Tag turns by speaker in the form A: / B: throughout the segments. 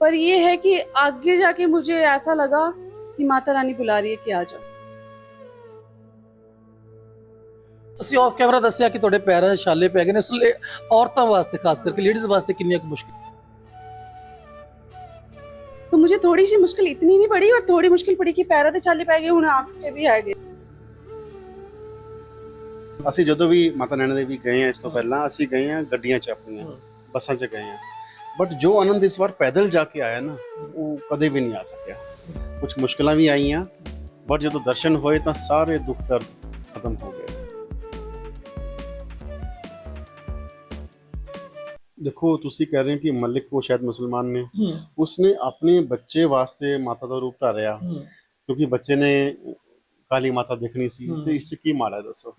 A: पर ये है कि आगे जाके मुझे ऐसा लगा कि माता रानी बुला रही है कि आ जाओ
B: ਤੁਸੀਂ ਆਫ ਕੈਮਰਾ ਦੱਸਿਆ ਕਿ ਤੁਹਾਡੇ ਪੈਰਾਂ 'ਚ ਛਾਲੇ ਪੈ ਗਏ ਨੇ ਇਸ ਲਈ ਔਰਤਾਂ ਵਾਸਤੇ ਖਾਸ ਕਰਕੇ ਲੇਡੀਜ਼ ਵਾਸਤੇ ਕਿੰਨੀਆਂ ਕੁ ਮੁਸ਼ਕਿਲ
A: तो मुझे थोड़ी सी मुश्किल इतनी नहीं पड़ी और थोड़ी मुश्किल पड़ी कि पैरों ते छाले पै गए हूं आंख च भी आ गए
C: ਅਸੀਂ ਜਦੋਂ ਵੀ ਮਾਤਾ ਨੈਣਾ ਦੇਵੀ ਗਏ ਆ ਇਸ ਤੋਂ ਪਹਿਲਾਂ ਅਸੀਂ ਗਏ ਆ ਗੱਡੀਆਂ 'ਚ ਆਪਣੀਆਂ ਬੱਸਾਂ 'ਚ ਗਏ ਆ ਬਟ ਜੋ ਆਨੰਦ ਇਸ ਵਾਰ ਪੈਦਲ ਜਾ ਕੇ ਆਇਆ ਨਾ ਉਹ ਕਦੇ ਵੀ ਨਹੀਂ ਆ ਸਕਿਆ ਕੁਝ ਮੁਸ਼ਕਲਾਂ ਵੀ ਆਈਆਂ ਬਟ ਜਦੋਂ ਦਰਸ਼ਨ ਹੋਏ ਤਾਂ ਸਾਰੇ ਦੁੱਖ ਦਰਦ ਖਤਮ ਹੋ ਗਏ ਦੇਖੋ ਤੁਸੀਂ ਕਹਿ ਰਹੇ ਹੋ ਕਿ ਮਲਿਕ ਉਹ ਸ਼ਾਇਦ ਮੁਸਲਮਾਨ ਨੇ ਉਸਨੇ ਆਪਣੇ ਬੱਚੇ ਵਾਸਤੇ ਮਾਤਾ ਦਾ ਰੂਪ ਧਾਰਿਆ ਕਿਉਂਕਿ ਬੱਚੇ ਨੇ ਕਾਲੀ ਮਾਤਾ ਦੇਖਣੀ ਸੀ। ਤੇ ਇਸ 'ਚ ਕੀ ਮਾੜਾ ਦੱਸੋ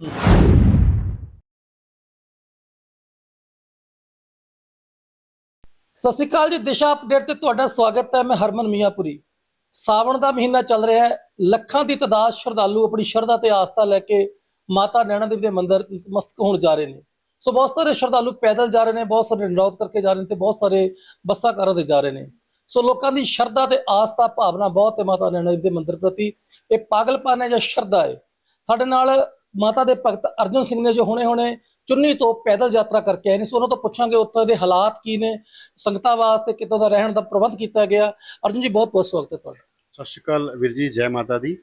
B: ਸਤਿ ਸ਼੍ਰੀ ਅਕਾਲ ਜੀ, ਦਿਸ਼ਾ ਅਪਡੇਟ ਤੇ ਤੁਹਾਡਾ ਸਵਾਗਤ ਹੈ। ਮੈਂ ਹਰਮਨ ਮੀਆਂਪੁਰੀ। ਸਾਵਣ ਦਾ ਮਹੀਨਾ ਚੱਲ ਰਿਹਾ ਹੈ। ਲੱਖਾਂ ਦੀ ਤਾਦਾਦ ਸ਼ਰਧਾਲੂ ਆਪਣੀ ਸ਼ਰਧਾ ਤੇ ਆਸਥਾ ਲੈ ਕੇ ਮਾਤਾ ਨੈਣਾ ਦੇਵੀ ਦੇ ਮੰਦਿਰ ਮਸਤਕ ਹੋਣ ਜਾ ਰਹੇ ਨੇ। ਸੋ ਬਹੁਤ ਸਾਰੇ ਸ਼ਰਧਾਲੂ ਪੈਦਲ ਜਾ ਰਹੇ ਨੇ, ਬਹੁਤ ਸਾਰੇ ਨਿਰੋਧ ਕਰਕੇ ਜਾ ਰਹੇ ਨੇ ਤੇ ਬਹੁਤ ਸਾਰੇ ਬੱਸਾਂ ਕਾਰਾਂ ਦੇ ਜਾ ਰਹੇ ਨੇ। ਸੋ ਲੋਕਾਂ ਦੀ ਸ਼ਰਧਾ ਤੇ ਆਸਥਾ ਭਾਵਨਾ ਬਹੁਤ ਹੈ ਮਾਤਾ ਨੈਣਾ ਦੇਵੀ ਦੇ ਮੰਦਿਰ ਪ੍ਰਤੀ। ਇਹ ਪਾਗਲਪਨ ਹੈ ਜਾਂ ਸ਼ਰਧਾ ਹੈ। ਸਾਡੇ ਨਾਲ ਮਾਤਾ ਦੇ ਭਗਤ ਅਰਜਨ ਸਿੰਘ ਨੇ ਜੋ ਹੁਣੇ-ਹੁਣੇ ਚੁੰਨੀ ਤੋਂ ਪੈਦਲ ਯਾਤਰਾ ਕਰਕੇ ਆਏ ਨੇ। ਸੋ ਉਹਨਾਂ ਤੋਂ ਪੁੱਛਾਂਗੇ ਉੱਥੇ ਦੇ ਹਾਲਾਤ ਕੀ ਨੇ ਸੰਗਤਾਂ ਵਾਸਤੇ ਕਿੱਦਾਂ ਦਾ ਰਹਿਣ ਦਾ ਪ੍ਰਬੰਧ ਕੀਤਾ ਗਿਆ। ਅਰਜੁਨ ਜੀ ਬਹੁਤ ਬਹੁਤ ਸਵਾਗਤ ਹੈ ਤੁਹਾਡਾ।
C: ਸਤਿ ਸ਼੍ਰੀ ਅਕਾਲ ਵੀਰ ਜੀ ਜੈ ਮਾਤਾ ਦੀ।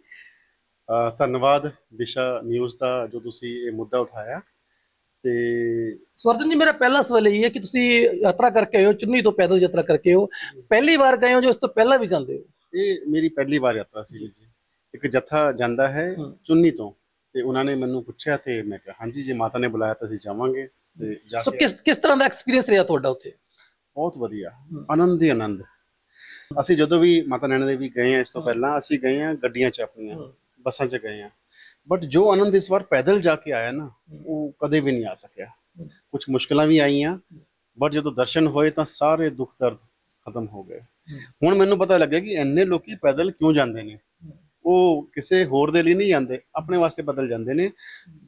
C: ਧੰਨਵਾਦ ਦਿਸ਼ਾ ਨਿਊਜ਼ ਦਾ ਜੋ ਤੁਸੀਂ ਇਹ ਮੁੱਦਾ ਉਠਾਇਆ। ਤੇ
B: ਸੋ ਅਰਜੁਨ ਜੀ ਮੇਰਾ ਪਹਿਲਾ ਸਵਾਲ ਇਹ ਹੈ ਕਿ ਤੁਸੀਂ ਯਾਤਰਾ ਕਰਕੇ ਆਏ ਹੋ ਚੁੰਨੀ ਤੋਂ ਪੈਦਲ ਯਾਤਰਾ ਕਰਕੇ ਹੋ। ਪਹਿਲੀ ਵਾਰ ਗਏ ਹੋ ਜੋ ਇਸ ਤੋਂ ਪਹਿਲਾਂ ਵੀ ਜਾਂਦੇ ਹੋ?
C: ਇਹ ਮੇਰੀ ਪਹਿਲੀ ਵਾਰ ਯਾਤਰਾ ਸੀ ਜੀ। ਇੱਕ ਜਥਾ ਜਾਂਦਾ ਹੈ। ਚੁੰਨੀ ਤੋਂ। ਤੇ ਉਹਨਾਂ ਨੇ ਮੈਨੂੰ ਪੁੱਛਿਆ ਤੇ ਮੈਂ ਕਿਹਾ ਹਾਂਜੀ ਜੇ ਮਾਤਾ ਨੇ ਬੁਲਾਇਆ ਤਾਂ ਅਸੀਂ ਜਾਵਾਂਗੇ। ਤੇ ਜਾ
B: ਸੋ
C: ਕੇ
B: ਕਿਸ ਕਿਸ ਤਰ੍ਹਾਂ ਦਾ ਐਕਸਪੀਰੀਅੰਸ ਰਿਹਾ ਤੁਹਾਡਾ ਉੱਥੇ?
C: ਬਹੁਤ ਵਧੀਆ। ਆਨੰਦ ਹੀ ਆਨੰਦ। ਅਸੀਂ ਜਦੋਂ ਵੀ ਮਾਤਾ ਨੈਣਾ ਦੇਵੀ ਗਏ ਆ ਇਸ ਤੋਂ ਪਹਿਲਾਂ ਅਸੀਂ ਗਏ ਆ ਗੱਡੀਆਂ 'ਚ ਆਪਣੀਆਂ ਬੱਸਾਂ 'ਚ ਗਏ ਆ ਬਟ ਜੋ ਆਨੰਦ ਇਸ ਵਾਰ ਪੈਦਲ ਜਾ ਕੇ ਆਇਆ ਨਾ ਉਹ ਕਦੇ ਵੀ ਨਹੀਂ ਆ ਸਕਿਆ। ਕੁਝ ਮੁਸ਼ਕਲਾਂ ਵੀ ਆਈਆਂ ਬਟ ਜਦੋਂ ਦਰਸ਼ਨ ਹੋਏ ਤਾਂ ਸਾਰੇ ਦੁੱਖ ਦਰਦ ਖਤਮ ਹੋ ਗਏ। ਹੁਣ ਮੈਨੂੰ ਪਤਾ ਲੱਗਿਆ ਕਿ ਇੰਨੇ ਲੋਕੀ ਪੈਦਲ ਕਿਉਂ ਜਾਂਦੇ ਨੇ? ਉਹ ਕਿਸੇ ਹੋਰ ਦੇ ਲਈ ਨਹੀਂ ਜਾਂਦੇ ਆਪਣੇ ਵਾਸਤੇ ਪੈਦਲ ਜਾਂਦੇ ਨੇ।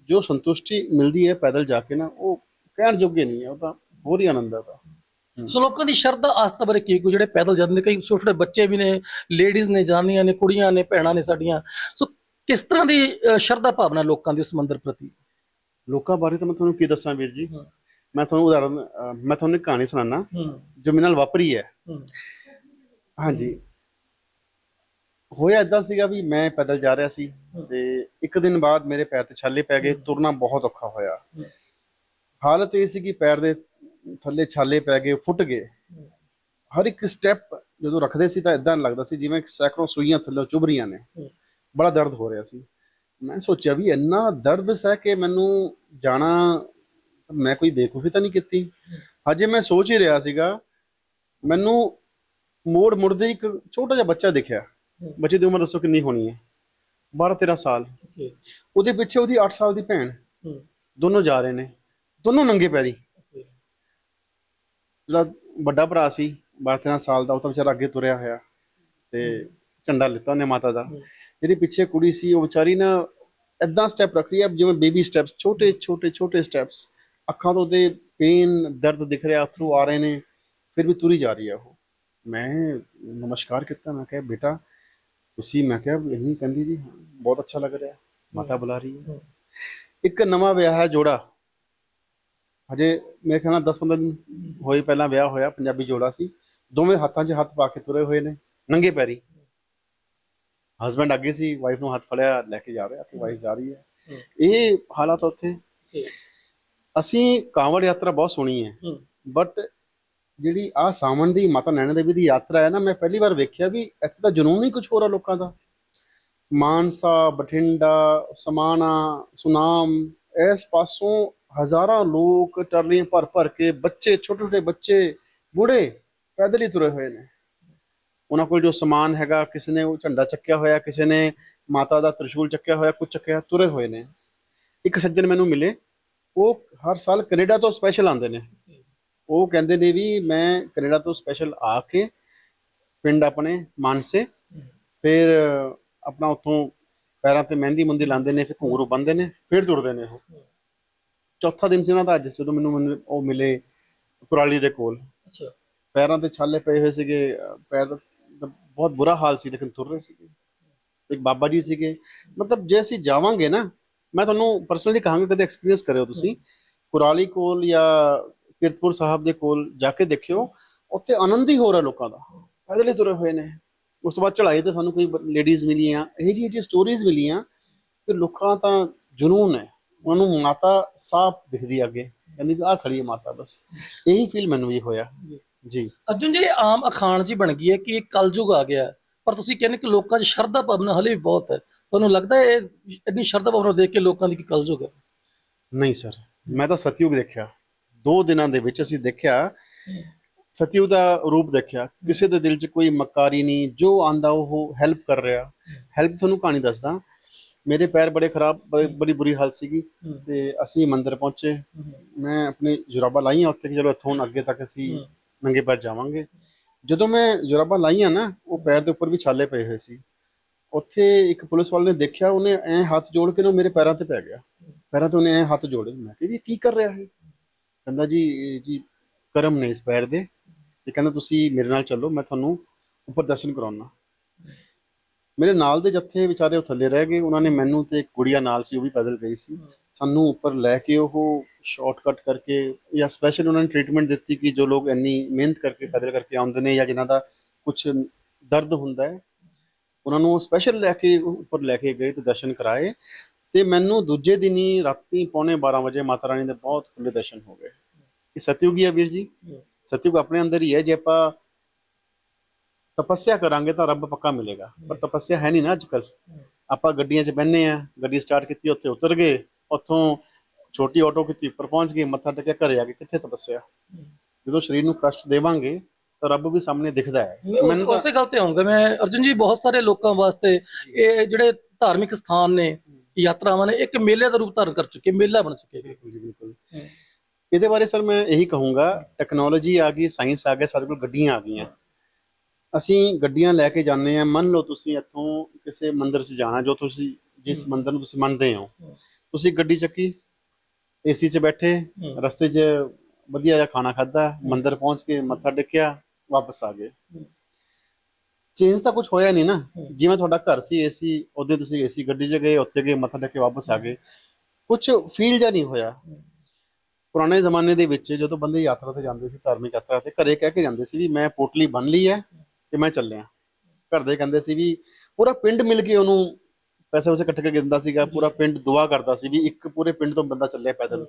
C: ਜੋ ਸੰਤੁਸ਼ਟੀ ਮਿਲਦੀ ਹੈ ਪੈਦਲ ਜਾ ਕੇ ਨਾ ਉਹ ਕਹਿਣ ਜੋਗੇ ਨਹੀਂ ਹੈ ਉਹ ਤਾਂ ਹੋਰ ਹੀ ਆਨੰਦ ਉਹਦਾ।
B: ਸੋ ਲੋਕਾਂ ਦੀ ਸ਼ਰਧਾ ਆਸਥਾ ਬਾਰੇ ਕੀ ਕੋਈ ਜਿਹੜੇ ਪੈਦਲ ਜਾਂਦੇ ਨੇ ਕਈ ਛੋਟੇ ਛੋਟੇ ਬੱਚੇ ਵੀ ਨੇ ਲੇਡੀਜ਼ ਨੇ ਜਾਨੀਆਂ ਨੇ ਕੁੜੀਆਂ ਨੇ ਭੈਣਾਂ ਨੇ ਸਾਡੀਆਂ। ਸੋ ਕਿਸ ਤਰ੍ਹਾਂ ਦੀ ਸ਼ਰਧਾ ਭਾਵਨਾ ਲੋਕਾਂ ਦੀ ਉਸ ਮੰਦਿਰ ਪ੍ਰਤੀ?
C: ਲੋਕਾਂ ਬਾਰੇ ਤਾਂ ਮੈਂ ਤੁਹਾਨੂੰ ਕੀ ਦੱਸਾਂ ਵੀਰ ਜੀ। ਮੈਂ ਤੁਹਾਨੂੰ ਉਦਾਹਰਨ ਮੈਂ ਤੁਹਾਨੂੰ ਇੱਕ ਕਹਾਣੀ ਸੁਣਾਉਣਾ ਜੋ ਮੇਰੇ ਨਾਲ ਵਾਪਰੀ ਹੈ। ਹਾਂਜੀ। ਹੋਇਆ ਇਦਾਂ ਸੀਗਾ ਵੀ ਮੈਂ ਪੈਦਲ ਜਾ ਰਿਹਾ ਸੀ। ਤੇ ਇੱਕ ਦਿਨ ਬਾਅਦ ਮੇਰੇ ਪੈਰ ਤੇ ਛਾਲੇ ਪੈ ਗਏ ਤੁਰਨਾ ਬਹੁਤ ਔਖਾ ਹੋਇਆ। ਹਾਲਤ ਇਹ ਸੀ ਕਿ ਪੈਰ ਦੇ ਥੱਲੇ ਛਾਲੇ ਪੈ ਗਏ ਫੁੱਟ ਗਏ ਹਰ ਇੱਕ ਸਟੈਪ ਜਦੋਂ ਰੱਖਦੇ ਸੀ ਤਾਂ ਇਦਾਂ ਲੱਗਦਾ ਸੀ ਜਿਵੇਂ ਸੈਕੜੋਂ ਸੂਈਆਂ ਥੱਲੇ ਚੁਭ ਰਹੀਆਂ ਨੇ। ਬੜਾ ਦਰਦ ਹੋ ਰਿਹਾ ਸੀ ਮੈਂ ਸੋਚਿਆ ਵੀ ਇੰਨਾ ਦਰਦ ਸਹਿ ਕੇ ਮੈਨੂੰ ਜਾਣਾ ਮੈਂ ਕੋਈ ਬੇਕੂਫੀ ਤਾਂ ਨਹੀਂ ਕੀਤੀ ਹਜੇ ਮੈਂ ਸੋਚ ਹੀ ਰਿਹਾ ਸੀਗਾ ਮੈਨੂੰ ਮੋੜ ਮੁੜਦੇ ਇੱਕ ਛੋਟਾ ਜਿਹਾ ਬੱਚਾ ਦਿਖਿਆ। ਬੱਚੇ ਦੀ ਉਮਰ ਦੱਸੋ ਕਿੰਨੀ ਹੋਣੀ ਹੈ? 12 13 ਸਾਲ। ਉਹਦੇ ਪਿੱਛੇ ਉਹਦੀ 8 ਸਾਲ ਦੀ ਭੈਣ। ਦੋਨੋਂ ਜਾ ਰਹੇ ਨੇ। ਦੋਨੋਂ ਨੰਗੇ ਪੈਰੀ। ਜਿਹੜਾ ਵੱਡਾ ਭਰਾ ਸੀ 12 13 ਸਾਲ ਦਾ। ਉਹ ਤਾਂ ਵਿਚਾਰਾ ਅੱਗੇ ਤੁਰਿਆ ਹੋਇਆ ਤੇ ਝੰਡਾ ਲਿੱਤਾ ਉਹਨੇ ਮਾਤਾ ਦਾ। ਜਿਹੜੀ ਪਿੱਛੇ ਕੁੜੀ ਸੀ ਉਹ ਵਿਚਾਰੀ ਨਾ ਐਦਾਂ ਸਟੈਪ ਰੱਖ ਰਹੀ ਹੈ ਜਿਵੇਂ ਬੇਬੀ ਸਟੈਪਸ ਛੋਟੇ ਛੋਟੇ ਛੋਟੇ ਸਟੈਪਸ ਅੱਖਾਂ ਤੋਂ ਉਹਦੇ ਪੇਨ ਦਰਦ ਦਿਖ ਰਿਹਾ ਅਥਰੂ ਆ ਰਹੇ ਨੇ। ਫਿਰ ਵੀ ਤੁਰੀ ਜਾ ਰਹੀ ਹੈ ਉਹ। ਮੈਂ ਨਮਸਕਾਰ ਕੀਤਾ ਮੈਂ ਕਿਹਾ ਬੇਟਾ ਤੁਸੀਂ ਮੈਂ ਕਿਹਾ ਇੰਨੀ ਕਹਿੰਦੀ ਜੀ ਬਹੁਤ ਅੱਛਾ ਲੱਗ ਰਿਹਾ ਮਾਤਾ ਬੁਲਾ ਰਹੀ ਹੈ। ਇੱਕ ਨਵਾਂ ਵਿਆਹ ਹੈ ਜੋੜਾ ਹਜੇ ਮੇਰੇ ਖਿਆਲ ਨਾਲ 10-15 ਦਿਨ ਹੋਏ ਪਹਿਲਾਂ ਵਿਆਹ ਹੋਇਆ ਪੰਜਾਬੀ ਜੋੜਾ ਸੀ ਦੋਵੇਂ ਹੱਥਾਂ 'ਚ ਹੱਥ ਪਾ ਕੇ ਤੁਰੇ ਹੋਏ ਨੇ ਨੰਗੇ ਪੈਰੀ ਹਸਬੰਡ ਅੱਗੇ ਸੀ ਵਾਈਫ ਨੂੰ ਹੱਥ ਫੜਿਆ ਲੈ ਕੇ ਜਾ ਰਿਹਾ ਤੇ ਵਾਈਫ ਜਾ ਰਹੀ ਹੈ। ਇਹ ਹਾਲਾਤ ਉੱਥੇ ਅਸੀਂ ਕਾਂਵੜ ਯਾਤਰਾ ਬਹੁਤ ਸੁਣੀ ਹੈ ਬਟ ਜਿਹੜੀ ਆ ਸਾਵਣ ਦੀ ਮਾਤਾ ਨੈਣਾ ਦੇਵੀ ਦੀ ਯਾਤਰਾ ਹੈ ਨਾ, ਮੈਂ ਪਹਿਲੀ ਵਾਰ ਵੇਖਿਆ ਵੀ ਇੱਥੇ ਤਾਂ ਜਨੂਨ ਹੀ ਕੁਝ ਹੋਰ ਆ ਲੋਕਾਂ ਦਾ। ਮਾਨਸਾ, ਬਠਿੰਡਾ, ਸਮਾਣਾ, ਸੁਨਾਮ, ਇਸ ਪਾਸੋਂ ਹਜ਼ਾਰਾਂ ਲੋਕ ਟਰਲੀਆਂ ਭਰ ਭਰ ਕੇ ਬੱਚੇ ਛੋਟੇ ਛੋਟੇ ਬੱਚੇ ਬੁੜੇ ਪੈਦਲ ਹੀ ਤੁਰੇ ਹੋਏ ਨੇ। ਉਹਨਾਂ ਕੋਲ ਜੋ ਸਮਾਨ ਹੈਗਾ, ਕਿਸੇ ਨੇ ਉਹ ਝੰਡਾ ਚੱਕਿਆ ਹੋਇਆ, ਕਿਸੇ ਨੇ ਮਾਤਾ ਦਾ ਤ੍ਰਿਸ਼ੂਲ ਚੱਕਿਆ ਹੋਇਆ ਕੁਝ ਚੱਕਿਆ, ਤੁਰੇ ਹੋਏ ਨੇ। ਇੱਕ ਸੱਜਣ ਮੈਨੂੰ ਮਿਲੇ, ਉਹ ਹਰ ਸਾਲ ਕੈਨੇਡਾ ਤੋਂ ਸਪੈਸ਼ਲ ਆਉਂਦੇ ਨੇ। ਉਹ ਕਹਿੰਦੇ ਨੇ ਵੀ ਮੈਂ ਕੈਨੇਡਾ ਤੋਂ ਸਪੈਸ਼ਲ ਆ ਕੇ ਪਿੰਡ ਆਪਣੇ ਮਾਨਸੇ ਫਿਰ ਆਪਣਾ ਉੱਥੋਂ ਪੈਰਾਂ ਤੇ ਮਹਿੰਦੀ ਮੁੰਦੀ ਲਾਉਂਦੇ ਨੇ ਫਿਰ ਘੁੰਗਰੂ ਬੰਨਦੇ ਨੇ ਫਿਰ ਤੁਰਦੇ ਨੇ ਉਹ। ਚੌਥਾ ਦਿਨ ਸੀ ਉਹਨਾਂ ਦਾ ਅੱਜ ਜਦੋਂ ਮੈਨੂੰ ਉਹ ਮਿਲੇ ਕੁਰਾਲੀ ਦੇ ਕੋਲ।
B: ਅੱਛਾ।
C: ਪੈਰਾਂ ਤੇ ਛਾਲੇ ਪਏ ਹੋਏ ਸੀਗੇ ਪੈਰ ਦਾ ਦਾ ਬਹੁਤ ਬੁਰਾ ਹਾਲ ਸੀ ਲੇਕਿਨ ਤੁਰ ਰਹੇ ਸੀਗੇ। ਇੱਕ ਬਾਬਾ ਜੀ ਸੀਗੇ। ਮਤਲਬ ਜੇ ਅਸੀਂ ਜਾਵਾਂਗੇ ਨਾ ਮੈਂ ਤੁਹਾਨੂੰ ਪਰਸਨਲੀ ਕਹਾਂਗਾ ਕਦੇ ਐਕਸਪੀਰੀਅੰਸ ਕਰਿਓ ਤੁਸੀਂ। ਕੁਰਾਲੀ ਕੋਲ ਜਾਂ ਕੀਰਤਪੁਰ ਸਾਹਿਬ ਦੇ ਕੋਲ ਜਾ ਕੇ ਦੇਖਿਓ ਉੱਥੇ ਆਨੰਦ ਹੀ ਹੋ ਰਿਹਾ ਲੋਕਾਂ ਦਾ। ਪੈਦਲ ਹੀ ਤੁਰੇ ਹੋਏ ਨੇ। ਉਸ ਤੋਂ ਬਾਅਦ ਚੜ੍ਹਾਈ ਤੇ ਸਾਨੂੰ ਕੋਈ ਲੇਡੀਜ਼ ਮਿਲੀਆਂ ਇਹ ਜਿਹੀ ਜਿਹੀ ਸਟੋਰੀਜ਼ ਮਿਲੀਆਂ ਕਿ ਲੋਕਾਂ ਤਾਂ ਜਨੂਨ ਹੈ। ਉਹਨਾਂ ਨੂੰ ਮਾਤਾ ਸਾਫ਼ ਦਿਖਦੀ ਆ ਅੱਗੇ ਕਹਿੰਦੀ ਆਹ ਖੜੀ ਹੈ ਮਾਤਾ ਬਸ। ਇਹੀ ਫੀਲ ਮੈਨੂੰ ਵੀ ਹੋਇਆ। ਜੀ।
B: ਅਰਜੁਨ ਜੀ ਆਮ ਅਖਾਣ ਜੀ ਬਣ ਗਈ ਹੈ ਕਿ ਕਲਯੁਗ ਆ ਗਿਆ। ਪਰ ਤੁਸੀਂ ਕਹਿੰਦੇ ਕਿ ਲੋਕਾਂ 'ਚ ਸ਼ਰਧਾ ਭਾਵਨਾ ਹਲੇ ਵੀ ਬਹੁਤ ਹੈ। ਤੁਹਾਨੂੰ ਲੱਗਦਾ ਹੈ ਇਹ ਇੰਨੀ ਸ਼ਰਧਾ ਭਾਵਨਾ ਦੇਖ ਕੇ ਲੋਕਾਂ ਦੀ ਕੀ ਕਲਯੁਗ ਹੈ?
C: ਨਹੀਂ ਸਰ ਮੈਂ ਤਾਂ ਸਤਯੁਗ ਦੇਖਿਆ। ਦੋ ਦਿਨਾਂ ਦੇ ਵਿੱਚ ਅਸੀਂ ਦੇਖਿਆ, ਸਤਯੁਗ ਦਾ ਰੂਪ ਦੇਖਿਆ। ਕਿਸੇ ਦੇ ਦਿਲ 'ਚ ਕੋਈ ਮਕਾਰੀ ਨਹੀਂ, ਜੋ ਆਂਦਾ ਉਹ ਹੈਲਪ ਕਰ ਰਿਹਾ। ਹੈਲਪ ਤੁਹਾਨੂੰ ਕਹਾਣੀ ਦੱਸਦਾ। ਮੇਰੇ ਪੈਰ ਬੜੇ ਖਰਾਬ, ਬੜੀ ਬੁਰੀ ਹਾਲਤ ਸੀਗੀ ਤੇ ਅਸੀਂ ਮੰਦਿਰ ਪਹੁੰਚੇ। ਮੈਂ ਆਪਣੇ ਜੁਰਾਬਾਂ ਲਾਈਆਂ ਉੱਤੇ ਕਿ ਚਲੋ ਇੱਥੋਂ ਅੱਗੇ ਤੱਕ ਅਸੀਂ ਨੰਗੇ ਪੈਰ ਜਾਵਾਂਗੇ। ਜਦੋਂ ਮੈਂ ਜੁਰਾਬਾਂ ਲਾਈਆਂ ਨਾ, ਉਹ ਪੈਰ ਦੇ ਉੱਪਰ ਵੀ ਛਾਲੇ ਪਏ ਹੋਏ ਸੀ। ਉੱਥੇ ਇੱਕ ਪੁਲਿਸ ਵਾਲੇ ਨੇ ਦੇਖਿਆ, ਉਹਨੇ ਐ ਹੱਥ ਜੋੜ ਕੇ ਨਾ ਮੇਰੇ ਪੈਰਾਂ ਤੇ ਪੈ ਗਿਆ। ਪੈਰਾਂ ਤੇ ਉਹਨੇ ਐ ਹੱਥ ਜੋੜੇ। ਮੈਂ ਕਿਹਾ ਵੀ ਇਹ ਕੀ ਕਰ ਰਿਹਾ ਹੈ ਕਹਿੰਦਾ ਜੀ ਇਹ ਜੀ ਕਰਮ ਨੇ ਇਸ ਪੈਰ ਦੇ ਤੇ ਕਹਿੰਦਾ ਤੁਸੀਂ ਮੇਰੇ ਨਾਲ ਚੱਲੋ, ਮੈਂ ਤੁਹਾਨੂੰ ਉੱਪਰ ਦਰਸ਼ਨ ਕਰਾਉਣਾ ਮੇਰੇ ਨਾਲ ਦੇ ਜੱਥੇ ਵਿਚਾਰੇ ਉਹ ਥੱਲੇ ਰਹਿ ਗਏ, ਉਹਨਾਂ ਨੇ ਮੈਨੂੰ ਤੇ ਇੱਕ ਗੁੜੀਆ ਨਾਲ ਸੀ, ਉਹ ਵੀ ਪੈਦਲ ਗਈ ਸੀ। ਸਾਨੂੰ ਉੱਪਰ ਲੈ ਕੇ ਉਹ ਸ਼ਾਰਟਕਟ ਕਰਕੇ ਜਾਂ ਸਪੈਸ਼ਲ ਉਹਨਾਂ ਨੇ ਟ੍ਰੀਟਮੈਂਟ ਦਿੱਤੀ ਕਿ ਜੋ ਲੋਕ ਇੰਨੀ ਮਿਹਨਤ ਕਰਕੇ ਪੈਦਲ ਕਰਕੇ ਆਉਂਦੇ ਨੇ ਜਾਂ ਜਿਨ੍ਹਾਂ ਦਾ ਕੁਝ ਦਰਦ ਹੁੰਦਾ ਹੈ, ਉਹਨਾਂ ਨੂੰ ਸਪੈਸ਼ਲ ਲੈ ਕੇ ਉੱਪਰ ਲੈ ਕੇ ਗਏ ਤੇ ਦਰਸ਼ਨ ਕਰਾਏ। ਤੇ ਮੈਨੂੰ ਦੂਜੇ ਦਿਨ ਹੀ ਰਾਤੀ ਪੌਣੇ 12 ਵਜੇ ਮਾਤਾ ਰਾਣੀ ਦੇ ਬਹੁਤ ਖੁੱਲੇ ਦਰਸ਼ਨ ਹੋ ਗਏ। ਇਹ ਸਤਿਯੁਗ ਹੈ ਵੀਰ ਜੀ। ਸਤਿਯੁਗ ਆਪਣੇ ਅੰਦਰ ਹੀ ਹੈ। ਜੇ ਆਪਾਂ ਤਪੱਸਿਆ ਕਰਾਂਗੇ ਤਾਂ ਰੱਬ ਪੱਕਾ ਮਿਲੇਗਾ। ਪਰ ਤਪੱਸਿਆ ਹੈ ਨਹੀਂ ਨਾ ਅੱਜਕੱਲ ਆਪਾਂ ਗੱਡੀਆਂ 'ਚ ਬੈੰਨੇ ਆ ਗੱਡੀ ਸਟਾਰਟ ਕੀਤੀ ਉੱਥੇ ਉਤਰ ਗਏ ਉੱਥੋਂ ਛੋਟੀ ਆਟੋ ਕੀਤੀ ਉੱਪਰ ਪਹੁੰਚ ਗਏ ਮੱਥਾ ਟੇਕਿਆ ਘਰੇ ਆ ਕੇ ਕਿੱਥੇ ਤਪੱਸਿਆ? ਜਦੋਂ ਸਰੀਰ ਨੂੰ ਕਸ਼ਟ ਦੇਵਾਂਗੇ ਤਾਂ ਰੱਬ ਵੀ ਸਾਹਮਣੇ ਦਿਖਦਾ ਹੈ। ਮੈਨੂੰ
B: ਉਸੇ ਗੱਲ ਤੇ ਆਉਂਗਾ। ਮੈਂ ਅਰਜੁਨ ਜੀ ਬਹੁਤ ਸਾਰੇ ਲੋਕਾਂ ਵਾਸਤੇ ਇਹ ਜਿਹੜੇ ਧਾਰਮਿਕ ਸਥਾਨ ਨੇ ਯਾਤਰਾਵਾਂ ਨੇ ਇੱਕ ਮੇਲੇ ਦਾ ਰੂਪ ਧਾਰਨ ਕਰ ਚੁੱਕੇ ਮੇਲਾ ਬਣ ਚੁੱਕੇ। ਨੇ
C: ਬਿਲਕੁਲ ਜੀ ਬਿਲਕੁਲ। ਇਹਦੇ ਬਾਰੇ ਸਰ ਮੈਂ ਇਹੀ ਕਹੂੰਗਾ ਟੈਕਨੋਲੋਜੀ ਆ ਗਈ ਸਾਇੰਸ ਆ ਗਿਆ ਸਾਡੇ ਕੋਲ ਗੱਡੀਆਂ ਆ ਗਈਆਂ। ਅਸੀਂ ਗੱਡੀਆਂ ਲੈ ਕੇ ਜਾਂਦੇ ਆ ਮੰਨ ਲਓ ਤੁਸੀਂ ਇੱਥੋਂ ਕਿਸੇ ਮੰਦਿਰ 'ਚ ਜਾਣਾ ਜੋ ਤੁਸੀਂ ਜਿਸ ਮੰਦਿਰ ਨੂੰ ਤੁਸੀਂ ਮੰਨਦੇ ਹੋ। ਤੁਸੀਂ ਗੱਡੀ ਚੱਕੀ ਏਸੀ 'ਚ ਬੈਠੇ। ਰਸਤੇ 'ਚ ਵਧੀਆ ਜਿਹਾ ਖਾਣਾ ਖਾਦਾ ਮੰਦਿਰ ਪਹੁੰਚ ਕੇ ਮੱਥਾ ਟੇਕਿਆ ਵਾਪਸ ਆ ਗਏ। ਚੇਂਜ ਤਾਂ ਕੁਝ ਹੋਇਆ ਨਹੀਂ ਨਾ। ਜਿਵੇਂ ਤੁਹਾਡਾ ਘਰ ਸੀ ਏਸੀ ਉਹਦੇ ਤੁਸੀਂ ਏਸੀ ਗੱਡੀ 'ਚ ਗਏ ਉੱਥੇ ਗਏ ਮੱਥਾ ਟੇਕ ਕੇ ਵਾਪਸ ਆ ਗਏ। ਕੁਝ ਫੀਲ ਜਾਂ ਨਹੀਂ ਹੋਇਆ। ਪੁਰਾਣੇ ਜ਼ਮਾਨੇ ਦੇ ਵਿੱਚ ਜਦੋਂ ਬੰਦੇ ਯਾਤਰਾ ਤੇ ਜਾਂਦੇ ਸੀ ਧਾਰਮਿਕ ਯਾਤਰਾ ਤੇ ਘਰੇ ਕਹਿ ਕੇ ਜਾਂਦੇ ਸੀ ਵੀ ਮੈਂ ਪੋਟਲੀ ਬੰਨ ਲਈ ਹੈ ਤੇ ਮੈਂ ਚੱਲਿਆ। ਘਰ ਦੇ ਕਹਿੰਦੇ ਸੀ ਵੀ ਪੂਰਾ ਪਿੰਡ ਮਿਲ ਕੇ ਉਹਨੂੰ ਪੈਸੇ ਵਸੇ ਇਕੱਠੇ ਕਰਕੇ ਦਿੰਦਾ ਸੀਗਾ ਪੂਰਾ ਪਿੰਡ ਦੁਆ ਕਰਦਾ ਸੀ ਵੀ ਇੱਕ ਪੂਰੇ ਪਿੰਡ ਤੋਂ ਬੰਦਾ ਚੱਲਿਆ ਪੈਦਲ।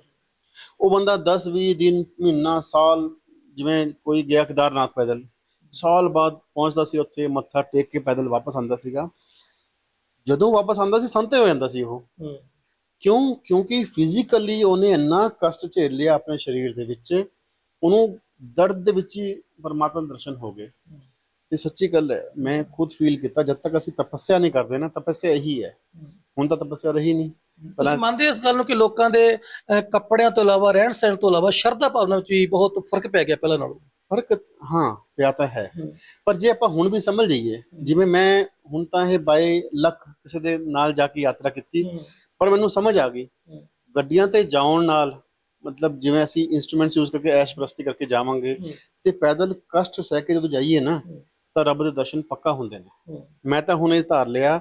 C: ਉਹ ਬੰਦਾ 10 20 ਦਿਨ ਮਹੀਨਾ ਸਾਲ ਜਿਵੇਂ ਕੋਈ ਗਿਆ ਕੇਦਾਰਨਾਥ ਪੈਦਲ। ਸਾਲ ਬਾਅਦ ਪਹੁੰਚਦਾ ਸੀ ਉੱਥੇ ਮੱਥਾ ਟੇਕ ਕੇ ਪੈਦਲ ਵਾਪਸ ਆਉਂਦਾ ਸੀਗਾ। ਜਦੋਂ ਵਾਪਸ ਆਉਂਦਾ ਸੀ ਸੰਤੇ ਹੋ ਜਾਂਦਾ ਸੀ ਉਹ। ਕਿਉਂ? ਕਿਉਂਕਿ ਫਿਜ਼ੀਕਲੀ ਉਹਨੇ ਇੰਨਾ ਕਸ਼ਟ ਝੇਲ ਲਿਆ ਆਪਣੇ ਸਰੀਰ ਦੇ ਵਿੱਚ ਉਹਨੂੰ ਦਰਦ ਦੇ ਵਿੱਚ ਹੀ ਪਰਮਾਤਮਾ ਦੇ ਦਰਸ਼ਨ ਹੋ ਗਏ। ਤੇ ਸੱਚੀ ਗੱਲ ਹੈ ਮੈਂ ਖੁਦ ਫੀਲ ਕੀਤਾ ਜਦ ਤੱਕ ਅਸੀਂ ਤਪੱਸਿਆ ਨਹੀਂ ਕਰਦੇ ਨਾ ਤਪੱਸਿਆ ਇਹੀ ਹੈ। ਹੁਣ ਤਾਂ ਤਪੱਸਿਆ ਰਹੀ ਨਹੀਂ।
B: ਤੁਸੀਂ ਮੰਨਦੇ ਇਸ ਗੱਲ ਨੂੰ ਕਿ ਲੋਕਾਂ ਦੇ ਕੱਪੜਿਆਂ ਤੋਂ ਇਲਾਵਾ ਰਹਿਣ ਸਹਿਣ ਤੋਂ ਇਲਾਵਾ ਸ਼ਰਧਾ ਭਾਵਨਾ ਵਿੱਚ ਵੀ ਬਹੁਤ ਫ਼ਰਕ ਪੈ ਗਿਆ ਪਹਿਲਾਂ ਨਾਲੋਂ?
C: ਫ਼ਰਕ ਹਾਂ ਪਿਆ ਤਾਂ ਹੈ। ਪਰ ਜੇ ਆਪਾਂ ਹੁਣ ਵੀ ਸਮਝ ਲਈਏ ਜਿਵੇਂ ਮੈਂ ਹੁਣ ਤਾਂ ਇਹ ਬਾਈ ਲੱਖ ਕਿਸੇ ਦੇ ਨਾਲ ਜਾ ਕੇ ਯਾਤਰਾ ਕੀਤੀ ਪਰ ਮੈਨੂੰ ਸਮਝ ਆ ਗਈ। ਗੱਡੀਆਂ ਤੇ ਜਾਣ ਨਾਲ ਮਤਲਬ ਜਿਵੇਂ ਅਸੀਂ ਇਨਸਟਰੂਮੈਂਟਸ ਯੂਜ਼ ਕਰਕੇ ਐਸ਼ ਪ੍ਰਸਤੀ ਕਰਕੇ ਜਾਵਾਂਗੇ ਤੇ ਪੈਦਲ ਕਸ਼ਟ ਸਹਿ ਕੇ ਜਦੋਂ ਜਾਈਏ ਨਾ ਤਾਂ ਰੱਬ ਦੇ ਦਰਸ਼ਨ ਪੱਕਾ ਹੁੰਦੇ ਨੇ। ਮੈਂ ਤਾਂ ਹੁਣ ਇਹ ਧਾਰ ਲਿਆ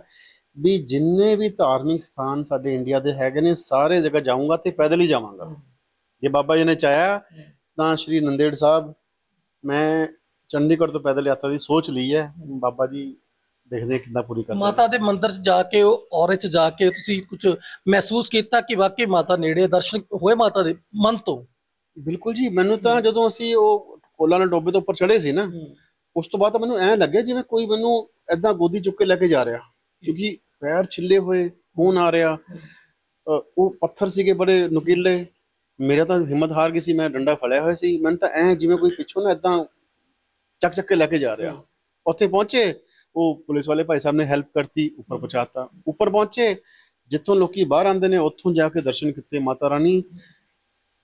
C: ਵੀ ਜਿੰਨੇ ਵੀ ਧਾਰਮਿਕ ਸਥਾਨ ਸਾਡੇ ਇੰਡੀਆ ਦੇ ਹੈਗੇ ਨੇ ਸਾਰੇ ਜਗ੍ਹਾ ਜਾਊਂਗਾ ਤੇ ਪੈਦਲ ਹੀ ਜਾਵਾਂਗਾ। ਜੇ ਬਾਬਾ ਜੀ ਨੇ ਚਾਹਿਆ ਤਾਂ ਸ਼੍ਰੀ ਨੰਦੇੜ ਸਾਹਿਬ ਮੈਂ ਚੰਡੀਗੜ੍ਹ ਤੋਂ ਪੈਦਲ ਯਾਤਰਾ ਦੀ ਸੋਚ ਲਈ ਹੈ। ਬਾਬਾ ਜੀ ਦੇਖਦੇ ਕਿੱਦਾਂ ਪੂਰੀ ਕਰਦੇ।
B: ਮਾਤਾ ਦੇ ਮੰਦਿਰ 'ਚ ਜਾ ਕੇ ਉਹ ਔਰੇ 'ਚ ਜਾ ਕੇ ਤੁਸੀਂ ਕੁਝ ਮਹਿਸੂਸ ਕੀਤਾ ਕਿ ਵਾਕਈ ਮਾਤਾ ਨੇੜੇ ਦਰਸ਼ਨ ਹੋਏ ਮਾਤਾ ਦੇ ਮਨ ਤੋਂ?
C: ਬਿਲਕੁਲ ਜੀ ਮੈਨੂੰ ਤਾਂ ਜਦੋਂ ਅਸੀਂ ਉਹ ਕੋਲਾ ਨਾਲ ਡੋਬੇ ਤੋਂ ਉੱਪਰ ਚੜੇ ਸੀ ਨਾ ਉਸ ਤੋਂ ਬਾਅਦ ਤਾਂ ਮੈਨੂੰ ਐਂ ਲੱਗਿਆ ਜਿਵੇਂ ਕੋਈ ਮੈਨੂੰ ਐਦਾਂ ਗੋਦੀ ਚੁੱਕ ਕੇ ਲੈ ਕੇ ਜਾ ਰਿਹਾ। ਕਿਉਂਕਿ ਪੈਰ ਛਿੱਲੇ ਹੋਏ ਖੂਨ ਆ ਰਿਹਾ। ਉਹ ਪੱਥਰ ਸੀਗੇ ਬੜੇ ਨੁਕੀਲੇ ਮੇਰਾ ਤਾਂ ਹਿੰਮਤ ਹਾਰ ਗਈ ਸੀ ਮੈਂ ਡੰਡਾ ਫੜਿਆ ਹੋਇਆ ਸੀ। ਮੈਨੂੰ ਤਾਂ ਐਂ ਜਿਵੇਂ ਕੋਈ ਪਿੱਛੋਂ ਨਾ ਐਦਾਂ ਚੱਕ ਚੱਕ ਕੇ ਲੈ ਕੇ ਜਾ ਰਿਹਾ। ਉੱਥੇ ਪਹੁੰਚੇ ਉਹ ਪੁਲਿਸ ਵਾਲੇ ਭਾਈ ਸਾਹਿਬ ਨੇ ਹੈਲਪ ਕਰਤੀ ਉੱਪਰ ਪਹੁੰਚਾਤਾ। ਉੱਪਰ ਪਹੁੰਚੇ ਜਿੱਥੋਂ ਲੋਕੀ ਬਾਹਰ ਆਉਂਦੇ ਨੇ ਉੱਥੋਂ ਜਾ ਕੇ ਦਰਸ਼ਨ ਕੀਤੇ ਮਾਤਾ ਰਾਣੀ।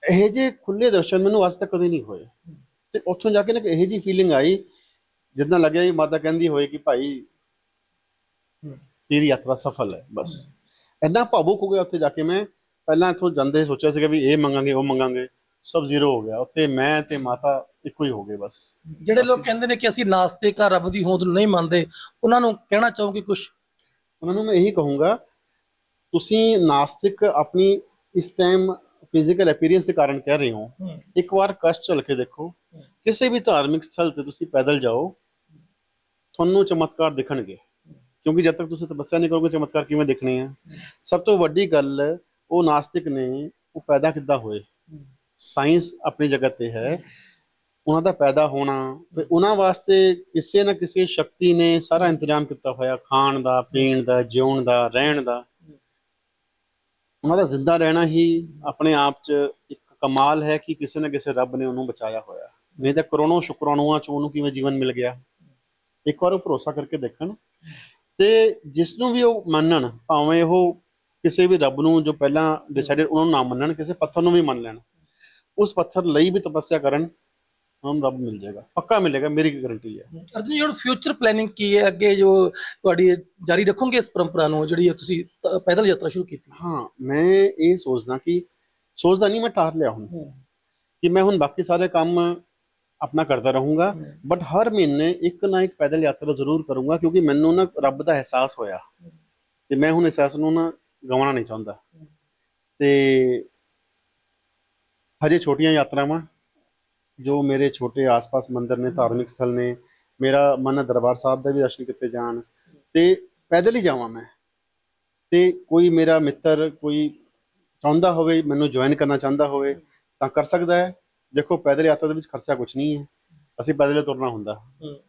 C: ਇਹ ਜੇ ਖੁੱਲੇ ਦਰਸ਼ਨ ਮੈਨੂੰ ਅੱਜ ਤੱਕ ਕਦੇ ਨਹੀਂ ਹੋਏ। ਤੇ ਉੱਥੋਂ ਜਾ ਕੇ ਨਾ ਇਹ ਜੀ ਫੀਲਿੰਗ ਆਈ ਜਿੱਦਾਂ ਲੱਗਿਆ ਜੀ ਮਾਤਾ ਕਹਿੰਦੀ ਹੋਏ ਕਿ ਭਾਈ ਤੇਰੀ ਯਾਤਰਾ ਸਫਲ ਹੈ ਬਸ। ਇੰਨਾ ਭਾਵੁਕ ਹੋ ਗਿਆ ਉੱਥੇ ਜਾ ਕੇ ਮੈਂ। ਪਹਿਲਾਂ ਇੱਥੋਂ ਜਾਂਦੇ ਸੋਚਿਆ ਸੀਗਾ ਵੀ ਇਹ ਮੰਗਾਂਗੇ ਉਹ ਮੰਗਾਂਗੇ। ਸਭ ਜ਼ੀਰੋ ਹੋ ਗਿਆ। ਉੱਥੇ ਮੈਂ ਤੇ ਮਾਤਾ ਇੱਕੋ ਹੀ ਹੋ ਗਏ ਬਸ।
B: ਜਿਹੜੇ ਲੋਕ ਕਹਿੰਦੇ ਨੇ ਕਿ ਅਸੀਂ ਨਾਸਤਿਕ ਆ ਰੱਬ ਦੀ ਹੋਂਦ ਨੂੰ ਨਹੀਂ ਮੰਨਦੇ ਉਹਨਾਂ ਨੂੰ ਕਹਿਣਾ ਚਾਹੋਗੇ ਕੁਝ
C: ਉਹਨਾਂ ਨੂੰ ਮੈਂ ਇਹੀ ਕਹੂੰਗਾ ਤੁਸੀਂ ਨਾਸਤਿਕ ਆਪਣੀ ਇਸ ਟਾਈਮ ਫਿਜ਼ੀਕਲ ਅਪੀਅਰੈਂਸ ਦੇ ਕਾਰਨ ਕਹਿ ਰਹੇ ਹੋ। ਇੱਕ ਵਾਰ ਕਸ਼ਟ ਚਲ ਕੇ ਦੇਖੋ ਕਿਸੇ ਵੀ ਧਾਰਮਿਕ ਸਥਲ ਤੇ ਤੁਸੀਂ ਪੈਦਲ ਜਾਓ ਤੁਹਾਨੂੰ ਚਮਤਕਾਰ ਦਿਖਣਗੇ। ਕਿਉਂਕਿ ਜਦ ਤੱਕ ਤੁਸੀਂ ਤਪੱਸਿਆ ਨਹੀਂ ਕਰੋਗੇ ਚਮਤਕਾਰ ਕਿਵੇਂ ਦਿਖਣੇ ਆ? ਸਭ ਤੋਂ ਵੱਡੀ ਗੱਲ ਉਹ ਨਾਸਤਿਕ ਨੇ, ਉਹ ਪੈਦਾ ਕਿੱਦਾਂ ਹੋਏ? ਸਾਇੰਸ ਆਪਣੀ ਜਗ੍ਹਾ ਤੇ ਹੈ। ਉਹਨਾਂ ਦਾ ਪੈਦਾ ਹੋਣਾ, ਤੇ ਉਹਨਾਂ ਵਾਸਤੇ ਕਿਸੇ ਨਾ ਕਿਸੇ ਸ਼ਕਤੀ ਨੇ ਸਾਰਾ ਇੰਤਜ਼ਾਮ ਕੀਤਾ ਹੋਇਆ, ਖਾਣ ਦਾ, ਪੀਣ ਦਾ, ਜਿਉਣ ਦਾ, ਰਹਿਣ ਦਾ। ਉਹਨਾਂ ਦਾ ਜ਼ਿੰਦਾ ਰਹਿਣਾ ਹੀ ਆਪਣੇ ਆਪ 'ਚ ਇੱਕ ਕਮਾਲ ਹੈ ਕਿ ਕਿਸੇ ਨਾ ਕਿਸੇ ਰੱਬ ਨੇ ਉਹਨੂੰ ਬਚਾਇਆ ਹੋਇਆ। ਨਹੀਂ ਤਾਂ ਕਰੋਨੋ ਸ਼ੁਕਰਾਣੂਆਂ 'ਚ ਉਹਨੂੰ ਕਿਵੇਂ ਜੀਵਨ ਮਿਲ ਗਿਆ? ਇੱਕ ਵਾਰ ਉਹ ਭਰੋਸਾ ਕਰਕੇ ਦੇਖਣ। ਤੇ ਜਿਸ ਨੂੰ ਵੀ ਉਹ ਮੰਨਣ, ਭਾਵੇਂ ਉਹ ਕਿਸੇ ਵੀ ਰੱਬ ਨੂੰ ਜੋ ਪਹਿਲਾਂ ਡਿਸਾਈਡਡ ਉਹਨਾਂ ਨੂੰ ਨਾ ਮੰਨਣ ਕਿਸੇ ਪੱਥਰ ਨੂੰ ਵੀ ਮੰਨ ਲੈਣ। ਉਸ ਪੱਥਰ ਲਈ ਵੀ ਤਪੱਸਿਆ ਕਰਨ ਨੂੰ ਰੱਬ ਮਿਲ ਜਾਏਗਾ। ਪੱਕਾ ਮਿਲੇਗਾ ਮੇਰੀ ਗਾਰੰਟੀ ਹੈ।
B: ਅਰਜੁਨ ਜੀ ਹੁਣ ਫਿਊਚਰ ਪਲੈਨਿੰਗ ਕੀ ਹੈ? ਅੱਗੇ ਜੋ ਤੁਹਾਡੀ ਜਾਰੀ ਰੱਖੋਗੇ ਇਸ ਪਰੰਪਰਾ ਨੂੰ ਜਿਹੜੀ ਤੁਸੀਂ ਪੈਦਲ ਯਾਤਰਾ ਸ਼ੁਰੂ ਕੀਤੀ?
C: ਹਾਂ ਮੈਂ ਇਹ ਸੋਚਦਾ ਕਿ ਸੋਚਦਾ ਨਹੀਂ ਮੈਂ ਟਾਰ ਲਿਆ ਹੁਣ। ਕਿ ਮੈਂ ਹੁਣ ਬਾਕੀ ਸਾਰੇ ਕੰਮ ਆਪਣਾ ਕਰਦਾ ਰਹੂੰਗਾ ਬਟ ਹਰ ਮਹੀਨੇ ਇੱਕ ਨਾ ਇੱਕ ਪੈਦਲ ਯਾਤਰਾ ਜ਼ਰੂਰ ਕਰੂੰਗਾ ਕਿਉਂਕਿ ਮੈਨੂੰ ਨਾ ਰੱਬ ਦਾ ਅਹਿਸਾਸ ਹੋਇਆ। ਤੇ ਮੈਂ ਹੁਣ ਅਹਿਸਾਸ ਨੂੰ ਨਾ ਗਵਾਉਣਾ ਨਹੀਂ ਚਾਹੁੰਦਾ। ਤੇ ਹਜੇ ਛੋਟੀਆਂ ਯਾਤਰਾਵਾਂ ਜੋ ਮੇਰੇ ਛੋਟੇ ਆਸ-ਪਾਸ ਮੰਦਿਰ ਨੇ ਧਾਰਮਿਕ ਸਥਲ ਨੇ ਮੇਰਾ ਮਨ ਹੈ ਦਰਬਾਰ ਸਾਹਿਬ ਦਾ ਵੀ ਦਰਸ਼ਨ ਕੀਤੇ ਜਾਣ। ਤੇ ਪੈਦਲ ਹੀ ਜਾਵਾਂ ਮੈਂ। ਤੇ ਕੋਈ ਮੇਰਾ ਮਿੱਤਰ ਕੋਈ ਚਾਹੁੰਦਾ ਹੋਵੇ ਮੈਨੂੰ ਜੁਆਇਨ ਕਰਨਾ ਚਾਹੁੰਦਾ ਹੋਵੇ ਤਾਂ ਕਰ ਸਕਦਾ ਹੈ। ਦੇਖੋ ਪੈਦਲ ਯਾਤਰਾ ਦੇ ਵਿੱਚ ਖਰਚਾ ਕੁਝ ਨਹੀਂ ਹੈ। ਅਸੀਂ ਪੈਦਲ ਹੀ ਤੁਰਨਾ ਹੁੰਦਾ।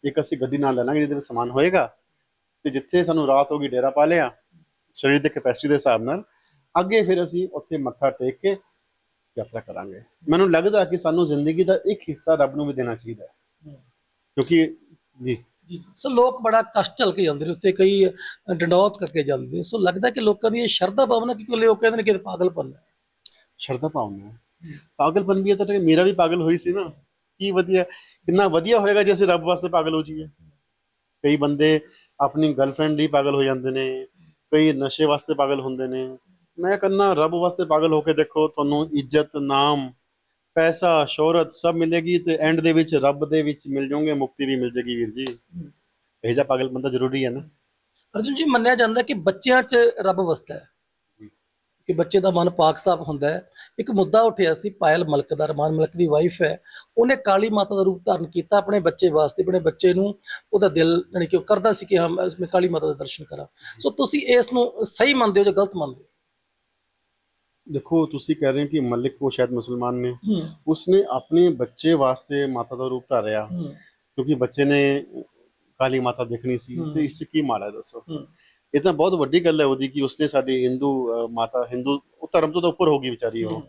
C: ਇੱਕ ਅਸੀਂ ਗੱਡੀ ਨਾਲ ਲੈ ਲਾਂਗੇ ਜਿਹਦੇ ਵਿੱਚ ਸਮਾਨ ਹੋਏਗਾ। ਤੇ ਜਿੱਥੇ ਸਾਨੂੰ ਰਾਤ ਹੋਗੀ ਡੇਰਾ ਪਾ ਲਿਆ। ਸਰੀਰ ਦੇ ਕੈਪੈਸਿਟੀ ਦੇ ਹਿਸਾਬ ਨਾਲ ਅੱਗੇ ਫਿਰ ਅਸੀਂ ਉੱਥੇ ਮੱਥਾ ਟੇਕ ਕੇ ਯਾਤਰਾ ਕਰਾਂਗੇ। ਮੈਨੂੰ ਲੱਗਦਾ ਕਿ ਸਾਨੂੰ ਜ਼ਿੰਦਗੀ ਦਾ ਇੱਕ ਹਿੱਸਾ ਰੱਬ ਨੂੰ ਵੀ ਦੇਣਾ ਚਾਹੀਦਾ ਹੈ। ਕਿਉਂਕਿ ਜੀ।
B: ਸੋ ਲੋਕ ਬੜਾ ਕਸ਼ਟ ਝੱਲ ਕੇ ਜਾਂਦੇ ਨੇ ਉੱਤੇ ਕਈ ਡੰਡੌਤ ਕਰਕੇ ਜਾਂਦੇ ਨੇ। ਸੋ ਲੱਗਦਾ ਕਿ ਲੋਕਾਂ ਦੀ ਇਹ ਸ਼ਰਧਾ ਭਾਵਨਾ ਕਿ ਲੋਕ ਕਹਿੰਦੇ ਨੇ ਕਿ ਇਹ ਪਾਗਲਪਨ ਹੈ।
C: ਸ਼ਰਧਾ ਭਾਵਨਾ ਪਾਗਲਪਨ ਵੀ ਹੈ ਤਾਂ ਮੇਰਾ ਵੀ ਪਾਗਲ ਹੋਈ ਸੀ ਨਾ। ਕੀ ਵਧੀਆ ਕਿੰਨਾ ਵਧੀਆ ਹੋਏਗਾ ਜੇ ਅਸੀਂ ਰੱਬ ਵਾਸਤੇ ਪਾਗਲ ਹੋ ਜਾਈਏ। ਕਈ ਬੰਦੇ ਆਪਣੀ ਗਰਲਫ੍ਰੈਂਡ ਲਈ ਪਾਗਲ ਹੋ ਜਾਂਦੇ ਨੇ। ਕਈ ਨਸ਼ੇ ਵਾਸਤੇ ਪਾਗਲ ਹੁੰਦੇ ਨੇ। ਮੈਂ ਕਹਿੰਦਾ, ਰੱਬ ਵਾਸਤੇ ਪਾਗਲ ਹੋ ਕੇ ਦੇਖੋ, ਤੁਹਾਨੂੰ ਇੱਜ਼ਤ, ਨਾਮ, ਪੈਸਾ, ਸ਼ੋਹਰਤ ਸਭ ਮਿਲੇਗੀ ਤੇ ਐਂਡ ਦੇ ਵਿੱਚ ਰੱਬ ਦੇ ਵਿੱਚ ਮਿਲ ਜਾਓਗੇ, ਮੁਕਤੀ ਵੀ ਮਿਲ ਜੇਗੀ ਵੀਰ ਜੀ। ਇਹ ਜਿਹਾ ਪਾਗਲ ਬੰਦਾ ਜ਼ਰੂਰੀ ਹੈ ਨਾ।
B: ਅਰਜੁਨ ਜੀ, ਮੰਨਿਆ ਜਾਂਦਾ ਕਿ ਬੱਚਿਆਂ 'ਚ ਰੱਬ ਵਸਦਾ ਹੈ। ਕਿ ਬੱਚੇ ਦਾ ਮਨ ਪਾਕ ਸਾਫ਼ ਹੁੰਦਾ ਹੈ। ਇੱਕ ਮੁੱਦਾ ਉੱਠਿਆ ਸੀ ਪਾਇਲ ਮਲਕ ਦਾ ਰਮਾਨ ਮਲਕ ਦੀ ਵਾਈਫ ਹੈ। ਉਹਨੇ ਕਾਲੀ ਮਾਤਾ ਦਾ ਰੂਪ ਧਾਰਨ ਕੀਤਾ ਆਪਣੇ ਬੱਚੇ ਵਾਸਤੇ ਆਪਣੇ ਬੱਚੇ ਨੂੰ ਉਹਦਾ ਦਿਲ ਯਾਨੀ ਕਿ ਉਹ ਕਰਦਾ ਸੀ ਕਿ ਹਾਂ ਮੈਂ ਕਾਲੀ ਮਾਤਾ ਦੇ ਦਰਸ਼ਨ ਕਰਾਂ। ਸੋ ਤੁਸੀਂ ਇਸ ਨੂੰ ਸਹੀ ਮੰਨਦੇ ਹੋ ਜਾਂ ਗਲਤ ਮੰਨਦੇ ਹੋ?
C: ਦੇਖੋ ਤੁਸੀਂ ਕਹਿ ਰਹੇ ਹੋ ਕਿ ਮਲਿਕ ਉਹ ਸ਼ਾਇਦ ਮੁਸਲਮਾਨ ਨੇ। ਉਸਨੇ ਆਪਣੇ ਬੱਚੇ ਵਾਸਤੇ ਮਾਤਾ ਦਾ ਰੂਪ ਧਾਰਿਆ। ਕਿਉਂਕਿ ਬੱਚੇ ਨੇ ਕਾਲੀ ਮਾਤਾ ਦੇਖਣੀ ਸੀ। ਤੇ ਇਸ 'ਚ ਕੀ ਮਾੜਾ ਦੱਸੋ? ਇਹ ਤਾਂ ਬਹੁਤ ਵੱਡੀ ਗੱਲ ਹੈ ਉਹਦੀ ਕਿ ਉਸਨੇ ਸਾਡੀ ਹਿੰਦੂ ਮਾਤਾ ਹਿੰਦੂ ਉਹ ਧਰਮ ਤੋਂ ਤਾਂ ਉੱਪਰ ਹੋ ਗਈ ਵਿਚਾਰੀ ਉਹ।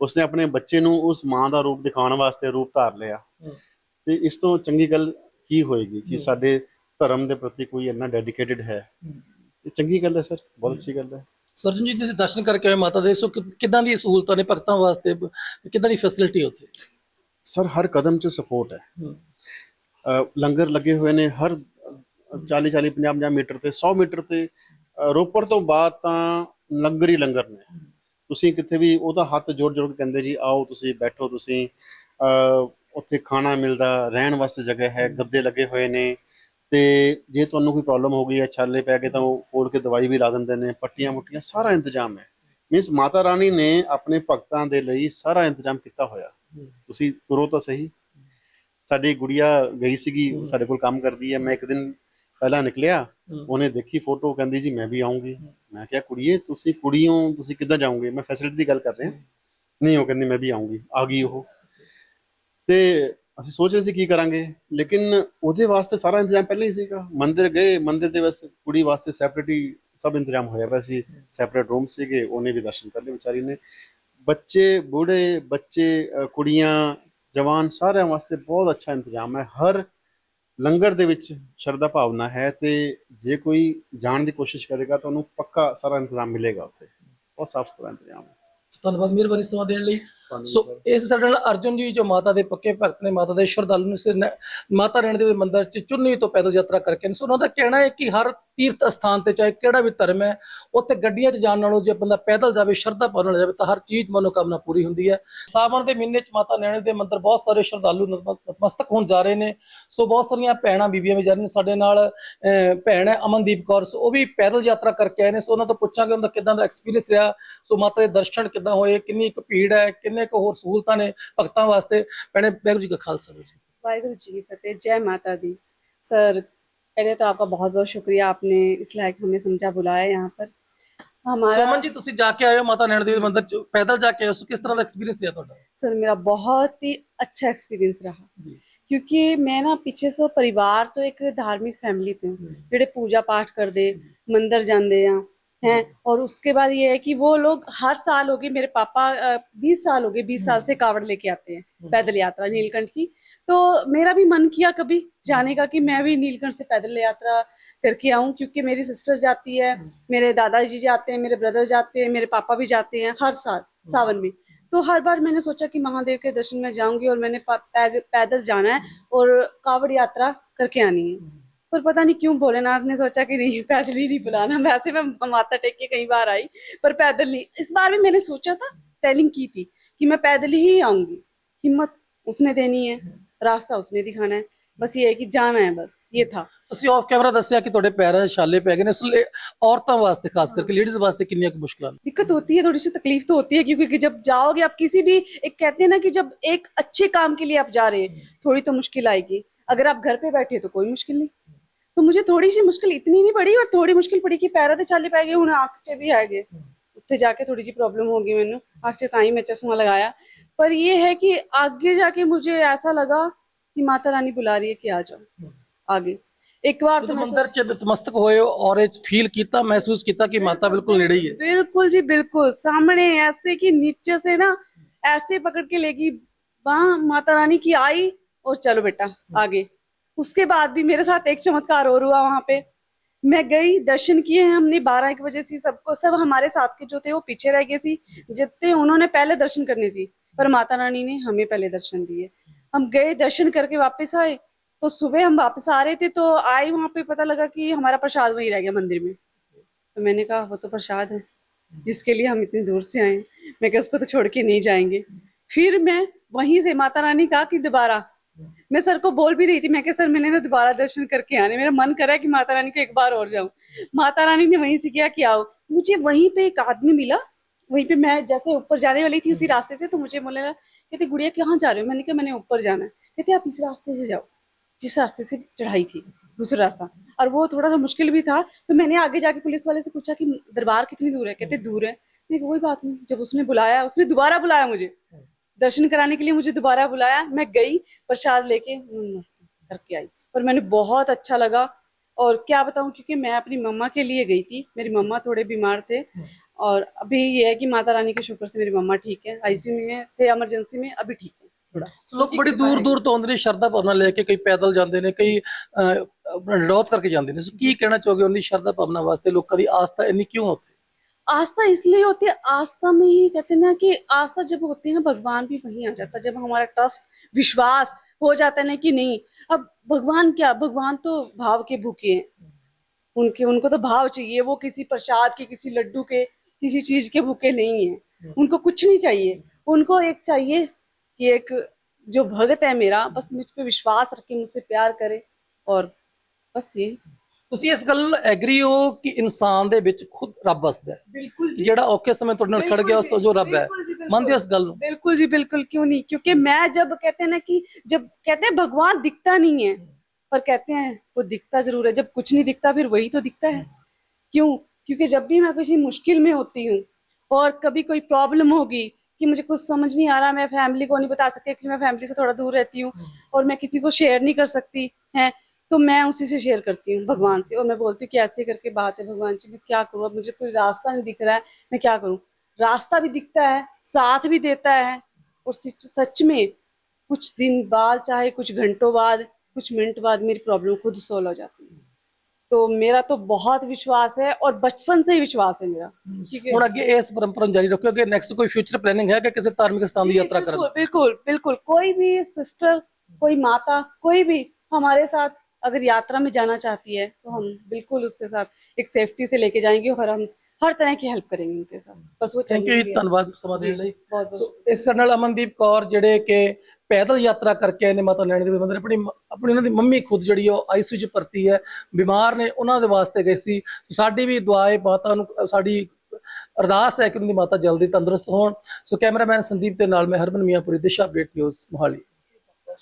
C: ਉਸਨੇ ਆਪਣੇ ਬੱਚੇ ਨੂੰ ਉਸ ਮਾਂ ਦਾ ਰੂਪ ਦਿਖਾਉਣ ਵਾਸਤੇ ਰੂਪ ਧਾਰ ਲਿਆ। ਤੇ ਇਸ ਤੋਂ ਚੰਗੀ ਗੱਲ ਕੀ ਹੋਏਗੀ ਕਿ। ਸਾਡੇ ਧਰਮ ਦੇ ਪ੍ਰਤੀ ਕੋਈ ਇੰਨਾ ਡੈਡੀਕੇਟਿਡ ਹੈ? ਇਹ ਚੰਗੀ ਗੱਲ ਹੈ ਸਰ ਬਹੁਤ ਅੱਛੀ ਗੱਲ ਹੈ।
B: ਸਰਜਨ ਜੀ ਤੁਸੀਂ ਦਰਸ਼ਨ ਕਰਕੇ ਆਏ ਮਾਤਾ ਦੇ ਸੋ ਕਿੱਦਾਂ ਦੀ ਸਹੂਲਤਾਂ ਨੇ ਭਗਤਾਂ ਵਾਸਤੇ? ਕਿੱਦਾਂ ਦੀ ਫੈਸਿਲਿਟੀ ਉੱਥੇ?
C: ਸਰ ਹਰ ਕਦਮ 'ਚ ਸਪੋਰਟ ਹੈ। ਲੰਗਰ ਲੱਗੇ ਹੋਏ ਨੇ ਹਰ 40 40 50 50 ਮੀਟਰ ਤੇ 100 ਮੀਟਰ ਤੇ ਰੋਪੜ ਤੋਂ ਬਾਅਦ ਤਾਂ ਲੰਗਰ ਹੀ ਲੰਗਰ ਨੇ। ਤੁਸੀਂ ਕਿਤੇ ਵੀ ਉਹਦਾ ਹੱਥ ਜੋੜ ਜੋੜ ਕੇ ਕਹਿੰਦੇ ਜੀ, ਆਓ ਤੁਸੀਂ, ਬੈਠੋ ਤੁਸੀਂ ਅਹ ਉੱਥੇ ਖਾਣਾ ਮਿਲਦਾ, ਰਹਿਣ ਵਾਸਤੇ ਜਗ੍ਹਾ ਹੈ, ਗੱਦੇ ਲੱਗੇ ਹੋਏ ਨੇ। ਤੇ ਜੇ ਤੁਹਾਨੂੰ ਕੋਈ ਪ੍ਰੋਬਲਮ ਹੋ ਗਈ ਹੈ ਛਾਲੇ ਪੈ ਗਏ ਤਾਂ ਉਹ ਫੋੜ ਕੇ ਦਵਾਈ ਵੀ ਲਾ ਦਿੰਦੇ ਨੇ ਪੱਟੀਆਂ ਮੁੱਟੀਆਂ ਸਾਰਾ ਇੰਤਜ਼ਾਮ ਹੈ। ਮੀਨਸ ਮਾਤਾ ਰਾਣੀ ਨੇ ਆਪਣੇ ਭਗਤਾਂ ਦੇ ਲਈ ਸਾਰਾ ਇੰਤਜ਼ਾਮ ਕੀਤਾ ਹੋਇਆ। ਤੁਸੀਂ ਤੁਰੋ ਤਾਂ ਸਹੀ। ਸਾਡੀ ਗੁੜੀਆ ਗਈ ਸੀਗੀ ਸਾਡੇ ਕੋਲ ਕੰਮ ਕਰਦੀ ਹੈ, ਮੈਂ ਇੱਕ ਦਿਨ ਪਹਿਲਾਂ ਨਿਕਲਿਆ ਉਹਨੇ ਦੇਖੀ ਫੋਟੋ ਕਹਿੰਦੀ ਜੀ ਮੈਂ ਵੀ ਆਉਂਗੀ ਮੈਂ ਕਿਹਾ ਕੁੜੀਏ ਤੁਸੀਂ ਕੁੜੀ ਹੋ ਤੁਸੀਂ ਕਿੱਦਾਂ ਜਾਓਗੇ? ਮੈਂ ਫੈਸਿਲਿਟੀ ਦੀ ਗੱਲ ਕਰ ਰਿਹਾ। ਨਹੀਂ ਉਹ ਕਹਿੰਦੀ ਮੈਂ ਵੀ ਆਉਂਗੀ ਆ ਗਈ ਉਹ। ਤੇ ਅਸੀਂ ਸੋਚ ਰਹੇ ਸੀ ਕੀ ਕਰਾਂਗੇ ਲੇਕਿਨ ਉਹਦੇ ਵਾਸਤੇ ਸਾਰਾ ਇੰਤਜ਼ਾਮ ਪਹਿਲਾਂ ਹੀ ਸੀਗਾ। ਮੰਦਿਰ ਗਏ ਮੰਦਿਰ ਦੇ ਬਸ ਕੁੜੀ ਵਾਸਤੇ ਸੈਪਰੇਟ ਹੀ ਸਭ ਇੰਤਜ਼ਾਮ ਹੋਇਆ ਪਿਆ ਸੀ। ਸੈਪਰੇਟ ਰੂਮ ਸੀਗੇ ਉਹਨੇ ਵੀ ਦਰਸ਼ਨ ਕਰ ਲਏ ਵਿਚਾਰੀ ਨੇ। ਬੱਚੇ ਬੂढ़े ਬੱਚੇ ਕੁੜੀਆਂ ਜਵਾਨ ਸਾਰਿਆਂ ਵਾਸਤੇ ਬਹੁਤ ਅੱਛਾ ਇੰਤਜ਼ਾਮ ਹੈ। ਹਰ ਲੰਗਰ ਦੇ ਵਿੱਚ ਸ਼ਰਧਾ ਭਾਵਨਾ ਹੈ ਤੇ ਜੇ ਕੋਈ ਜਾਣ ਦੀ ਕੋਸ਼ਿਸ਼ ਕਰੇਗਾ ਤਾਂ ਉਹਨੂੰ ਪੱਕਾ ਸਾਰਾ ਇੰਤਜ਼ਾਮ ਮਿਲੇਗਾ ਉੱਥੇ। ਬਹੁਤ ਸਾਫ਼ ਸੁਥਰਾ ਇੰਤਜ਼ਾਮ ਹੈ।
B: ਧੰਨਵਾਦ ਮਿਹਰਬਾਨੀ ਸਮਾਂ ਦੇਣ ਲਈ। ਸੋ ਇਸ ਸਾਡੇ ਨਾਲ ਅਰਜੁਨ ਜੀ ਜੋ ਮਾਤਾ ਦੇ ਪੱਕੇ ਭਗਤ ਨੇ ਮਾਤਾ ਦੇ ਸ਼ਰਧਾਲੂ ਨੇ ਸਿਰ ਮਾਤਾ ਰੈਣ ਦੇ ਮੰਦਿਰ ਚ ਚੁੰਨੀ ਤੋਂ ਪੈਦਲ ਯਾਤਰਾ ਕਰਕੇ ਨੇ। ਸੋ ਉਹਨਾਂ ਦਾ ਕਹਿਣਾ ਹੈ ਕਿ ਹਰ ਤੀਰਥ ਸਥਾਨ ਤੇ ਚਾਹੇ ਕਿਹੜਾ ਵੀ ਧਰਮ ਹੈ ਉੱਥੇ ਗੱਡੀਆਂ 'ਚ ਜਾਣ ਨਾਲੋਂ ਜੇ ਬੰਦਾ ਪੈਦਲ ਜਾਵੇ ਸ਼ਰਧਾ ਭਾਵਨਾ ਨਾਲ ਜਾਵੇ ਤਾਂ ਹਰ ਚੀਜ਼ ਮਨੋਕਾਮਨਾ ਪੂਰੀ ਹੁੰਦੀ ਹੈ। ਸਾਵਣ ਦੇ ਮਹੀਨੇ 'ਚ ਮਾਤਾ ਨੈਣੇ ਦੇ ਮੰਦਿਰ ਬਹੁਤ ਸਾਰੇ ਸ਼ਰਧਾਲੂ ਨਤਮ- ਨਤਮਸਤਕ ਹੋਣ ਜਾ ਰਹੇ ਨੇ। ਸੋ ਬਹੁਤ ਸਾਰੀਆਂ ਭੈਣਾਂ ਬੀਬੀਆਂ ਵੀ ਜਾ ਰਹੀਆਂ ਨੇ। ਸਾਡੇ ਨਾਲ ਭੈਣ ਹੈ ਅਮਨਦੀਪ ਕੌਰ। ਸੋ ਉਹ ਵੀ ਪੈਦਲ ਯਾਤਰਾ ਕਰਕੇ ਆਏ ਨੇ। ਸੋ ਉਹਨਾਂ ਤੋਂ ਪੁੱਛਾਂਗੇ ਉਹਨਾਂ ਦਾ ਕਿਦਾਂ ਦਾ ਐਕਸਪੀਰੀਅੰਸ ਰਿਹਾ? ਸੋ ਮਾਤਾ ਦੇ ਦਰਸ਼ਨ ਕਿਦਾਂ ਹੋਏ? ਕਿੰਨੀ ਕੁ ਭੀੜ ਹੈ? ਕਿੰਨੇ ਕੁ ਹੋਰ ਸਹੂਲਤਾਂ ਨੇ ਭਗਤਾਂ ਵਾਸਤੇ ਭੈਣੇ ਵਾਹਿਗੁਰੂ ਜੀ ਕਾ ਖਾਲਸਾ ਵਾਹਿਗੁਰੂ ਜੀ ਕੀ
A: वाहिगुरु जी की फतेह जय माता दी सर पहले तो आपका बहुत बहुत शुक्रिया आपने इस लायक हमें समझा बुलाया यहाँ पर
B: ਫਤਿਹ।
A: हमारा
B: ਸੋਮਨ ਜੀ ਤੁਸੀਂ ਜਾ ਕੇ ਆਏ ਹੋ ਮਾਤਾ ਨੈਣ ਦੇਵੀ ਦੇ ਮੰਦਿਰ 'ਚ ਪੈਦਲ ਜਾ ਕੇ ਆਏ ਹੋ ਸੋ ਕਿਸ ਤਰ੍ਹਾਂ ਦਾ ਐਕਸਪੀਰੀਅੰਸ ਰਿਹਾ ਤੁਹਾਡਾ
A: सर मेरा बहुत ही अच्छा एक्सपीरियंस रहा
B: ਜੀ
A: क्योंकि मैं ना पीछे से परिवार तो एक धार्मिक फैमिली थे ਜਿਹੜੇ पूजा पाठ कर दे मंदिर जाते हैं हैं और उसके बाद ये है कि वो लोग हर साल हो गए मेरे पापा बीस साल हो गए बीस साल से कावड़ लेके आते हैं पैदल यात्रा नीलकंठ की। तो मेरा भी मन किया कभी जाने का कि मैं भी नीलकंठ से पैदल यात्रा करके आऊँ क्योंकि मेरी सिस्टर जाती है मेरे दादाजी जाते हैं मेरे ब्रदर जाते हैं मेरे पापा भी जाते हैं हर साल सावन में। तो हर बार मैंने सोचा कि महादेव के दर्शन में जाऊँगी और मैंने पैदल जाना है और कावड़ यात्रा करके आनी है। पर पता नहीं क्यों भोलेनाथ ने सोचा कि नहीं पैदल ही नहीं बुलाना वैसे मैं माथा टेक के कई बार आई पर पैदल नहीं इस बार भी मैंने सोचा था प्लानिंग की थी कि मैं पैदल ही आऊंगी हिम्मत उसने देनी है रास्ता उसने दिखाना है बस ये है कि जाना है बस ये था
B: ਤੁਸੀਂ ਆਫ ਕੈਮਰਾ ਦੱਸਿਆ ਕਿ ਤੁਹਾਡੇ ਪੈਰਾਂ 'ਚ ਛਾਲੇ ਪੈ ਗਏ ਨੇ ਸੋ ਲੇ- ਔਰਤਾਂ ਵਾਸਤੇ ਖਾਸ ਕਰਕੇ ਲੇਡੀਜ਼ ਵਾਸਤੇ ਕਿੰਨੀਆਂ ਕੁ ਮੁਸ਼ਕਲਾਂ ਨੇ
A: दिक्कत होती है थोड़ी सी तकलीफ तो होती है क्योंकि कि जब जाओगे आप किसी भी एक कहते हैं ना कि जब एक अच्छे काम के लिए आप जा रहे हैं थोड़ी तो मुश्किल आएगी अगर आप घर पे बैठे तो कोई मुश्किल नहीं तो मुझे थोड़ी सी मुश्किल इतनी नहीं पड़ी और थोड़ी मुश्किल ਪੜੀ ਕਿ ਪੈਰਾਂ ਤੇ ਛਾਲੇ ਪੈ ਗਏ ਹੁਣ ਅੱਖ 'ਚ ਵੀ ਆ ਗਏ ਉੱਥੇ ਜਾ ਕੇ ਥੋੜੀ ਜੀ ਪ੍ਰੋਬਲਮ ਹੋ ਗਈ ਮੈਨੂੰ ਅੱਖ 'ਚ ਤਾਂ ਹੀ ਮੈਂ ਚਸ਼ਮਾ पर यह है कि आगे जाके मुझे ऐसा लगा कि माता रानी बुला रही है कि आ जाओ। आगे। ਇੱਕ
B: ਵਾਰ
A: ਤਾਂ
B: ਮੰਦਰ ਚ ਨਤਮਸਤਕ ਹੋਏ ਔਰ ਇਹ ਫੀਲ ਕੀਤਾ ਮਹਿਸੂਸ ਕੀਤਾ ਕਿ ਮਾਤਾ ਬਿਲਕੁਲ ਨੇੜੇ ਹੀ ਹੈ
A: ਬਿਲਕੁਲ ਜੀ ਬਿਲਕੁਲ ਸਾਹਮਣੇ ਐਸੇ ਕਿ ਨੀਚੇ ਸੇ ਨਾ ਐਸੇ ਪਕੜ ਕੇ ਲੈ ਗਈ ਬਾਹ ਮਾਤਾ ਰਾਣੀ ਕੀ ਆਈ ਔਰ ਚਲੋ ਬੇਟਾ ਆਗੇ उसके बाद भी मेरे साथ एक चमत्कार और हुआ वहाँ पे। मैं गई, दर्शन किए हैं हमने बारह एक बजे से सबको, सब हमारे साथ के जो थे वो पीछे रह गए सी जितने उन्होंने पहले दर्शन करने सी पर माता रानी ने हमें पहले दर्शन दिए। हम गए, दर्शन करके वापस आए तो सुबह हम वापस आ रहे थे तो आए वहाँ पे पता लगा कि हमारा प्रसाद वहीं रह गया मंदिर में। तो मैंने कहा, वो तो प्रसाद है, जिसके लिए हम इतनी दूर से आए मैं कहा, उसको तो छोड़ के नहीं जाएँगे। फिर मैं वहीं से माता रानी कहा कि, दोबारा मैं सर को बोल भी रही थी मैं सर मैंने ना दोबारा दर्शन करके आने मेरा मन करा रहा है कि माता रानी को एक बार और जाऊँ। माता रानी ने वहीं से किया कि आओ। मुझे वहीं पे एक आदमी मिला वहीं पे मैं जैसे ऊपर जाने वाली थी उसी रास्ते से तो मुझे बोले कहते गुड़िया कहाँ जा रहे हो? मैंने कहा मैंने ऊपर जाना है। कहते आप इस रास्ते से जाओ जिस रास्ते से चढ़ाई थी दूसरा रास्ता। और वो थोड़ा सा मुश्किल भी था तो मैंने आगे जाके पुलिस वाले से पूछा कि दरबार कितनी दूर है? कहते दूर है। कहा, कोई बात नहीं। जब उसने बुलाया उसने दोबारा बुलाया मुझे। दर्शन कराने के लिए मुझे दोबारा बुलाया मैं गई प्रसाद लेके मस्त करके आई और मैंने बहुत अच्छा लगा और क्या बताऊं क्योंकि मैं अपनी मम्मा के लिए गई थी मेरी मम्मा थोड़े बीमार थे और अभी ये है कि माता रानी के शुक्र से मेरी मम्मा ठीक है आईसीयू में है थे इमरजेंसी में अभी ठीक है थोड़ा
B: ਸੋ ਲੋਕ ਬੜੀ ਦੂਰ ਦੂਰ ਤੋਂ ਆਉਂਦੇ ਨੇ ਸ਼ਰਧਾ ਭਾਵਨਾ ਲੈ ਕੇ ਕਈ ਪੈਦਲ ਜਾਂਦੇ ਨੇ ਕਈ ਅਹ, ਆਪਣਾ ਨਿਰੋਧ ਕਰਕੇ ਜਾਂਦੇ ਨੇ ਸੋ ਕੀ ਕਹਿਣਾ ਚਾਹੋਗੇ ਉਹਨਾਂ ਦੀ ਸ਼ਰਧਾ ਭਾਵਨਾ ਵਾਸਤੇ ਲੋਕਾਂ ਦੀ ਆਸਥਾ ਇੰਨੀ ਕਿਉਂ ਉੱਥੇ
A: आस्था इसलिए होती है आस्था में ही कहते हैं ना कि आस्था जब होती है ना भगवान भी वहीं आ जाता है। जब हमारा ट्रस्ट विश्वास हो जाता है ना कि नहीं अब भगवान क्या? भगवान तो भाव के भूखे हैं। उनके उनको तो भाव चाहिए। वो किसी प्रसाद के किसी लड्डू के किसी चीज़ के भूखे नहीं है। उनको कुछ नहीं चाहिए। उनको एक चाहिए कि एक जो भगत है मेरा बस मुझ पर विश्वास रखे मुझसे प्यार करे और बस ये।
B: ਤੁਸੀਂ ਇਸ ਗੱਲ ਨਾਲ ਐਗਰੀ ਹੋ ਕਿ ਇਨਸਾਨ ਦੇ ਵਿੱਚ ਖੁਦ ਰੱਬ ਵਸਦਾ ਹੈ
A: बिल्कुल
B: ਜਿਹੜਾ ਔਕੇ ਸਮੇਂ ਤੁਹਾਡੇ ਨਾਲ ਖੜ ਗਿਆ ਉਸ ਜੋ ਰੱਬ ਹੈ
A: बिल्कुल जी, बिल्कुल।
B: ਮੰਨਦੇ ਹੋ ਇਸ ਗੱਲ ਨੂੰ
A: बिल्कुल जी बिल्कुल क्यों नहीं क्योंकि मैं जब कहते हैं ना कि जब कहते हैं भगवान दिखता नहीं है पर कहते हैं वो दिखता जरूर है जब कुछ नहीं दिखता फिर वही तो दिखता है क्यों क्योंकि जब भी मैं किसी मुश्किल में होती हूँ और कभी कोई प्रॉब्लम होगी कि मुझे कुछ समझ नहीं आ रहा मैं फैमिली को नहीं बता सकती कि मैं फैमिली से थोड़ा दूर रहती हूँ और मैं किसी को शेयर नहीं कर सकती है तो मैं उसी से शेयर करती हूँ भगवान से और मैं बोलती हूँ कि ऐसे करके बात है भगवान जी मैं क्या करूँ अब मुझे कोई रास्ता नहीं दिख रहा है मैं क्या करूँ रास्ता भी दिखता है साथ भी देता है और सच सच में कुछ दिन बाद चाहे कुछ घंटों बाद कुछ मिनट बाद मेरी प्रॉब्लम खुद सोल्व हो जाती है तो मेरा तो बहुत विश्वास है और बचपन से ही विश्वास है मेरा ठीक है
B: ਹੁਣ ਅੱਗੇ ਇਸ ਪਰੰਪਰਾ ਨੂੰ ਜਾਰੀ ਰੱਖੋ ਅੱਗੇ ਨੈਕਸਟ ਕੋਈ ਫਿਊਚਰ ਪਲੈਨਿੰਗ ਹੈ ਕਿ ਕਿਸੇ ਧਾਰਮਿਕ ਸਥਾਨ ਦੀ
A: जी,
B: ਯਾਤਰਾ ਕਰਨ
A: बिल्कुल बिल्कुल बिल्कुल कोई भी सिस्टर कोई माता कोई भी हमारे साथ अगर यात्रा में जाना चाहती है तो हम बिल्कुल उसके साथ एक सेफ्टी से लेके जाएंगे और हम हर तरह की हेल्प करेंगे उनके साथ बस वो
B: ਥੈਂਕ ਯੂ
A: चाहिए
B: ਜੀ
A: भी है।
B: ਧੰਨਵਾਦ ਸਮਾਂ ਦੇਣ ਲਈ
A: बहुत बहुत
B: ਸੋ ਇਸ ਸਾਡੇ ਨਾਲ ਅਮਨਦੀਪ ਕੌਰ ਜਿਹੜੇ ਕਿ ਪੈਦਲ ਯਾਤਰਾ ਕਰਕੇ ਆਏ ਨੇ ਮਾਤਾ ਨੈਣੀ ਦੇ ਮੰਦਿਰ ਆਪਣੀ ਮ- ਆਪਣੀ ਉਹਨਾਂ ਦੀ ਮੰਮੀ ਖੁਦ ਜਿਹੜੀ ਆ ਉਹ ਆਈਸੀਯੂ 'ਚ ਭਰਤੀ ਹੈ ਬਿਮਾਰ ਨੇ ਉਹਨਾਂ ਦੇ ਵਾਸਤੇ ਗਏ ਸੀ ਸਾਡੀ ਵੀ ਦੁਆ ਹੈ ਮਾਤਾ ਨੂੰ ਸਾਡੀ ਅਰਦਾਸ ਹੈ ਕਿ ਉਹਨਾਂ ਦੀ ਮਾਤਾ ਜਲਦੀ ਤੰਦਰੁਸਤ ਹੋਣ ਸੋ ਕੈਮਰਾਮੈਨ ਸੰਦੀਪ ਦੇ ਨਾਲ ਮੈਂ ਹਰਮਨ ਮੀਆਂਪੁਰੀ ਦਿਸ਼ਾ ਅਪਡੇਟ ਨਿਊਜ਼ ਮੋਹਾਲੀ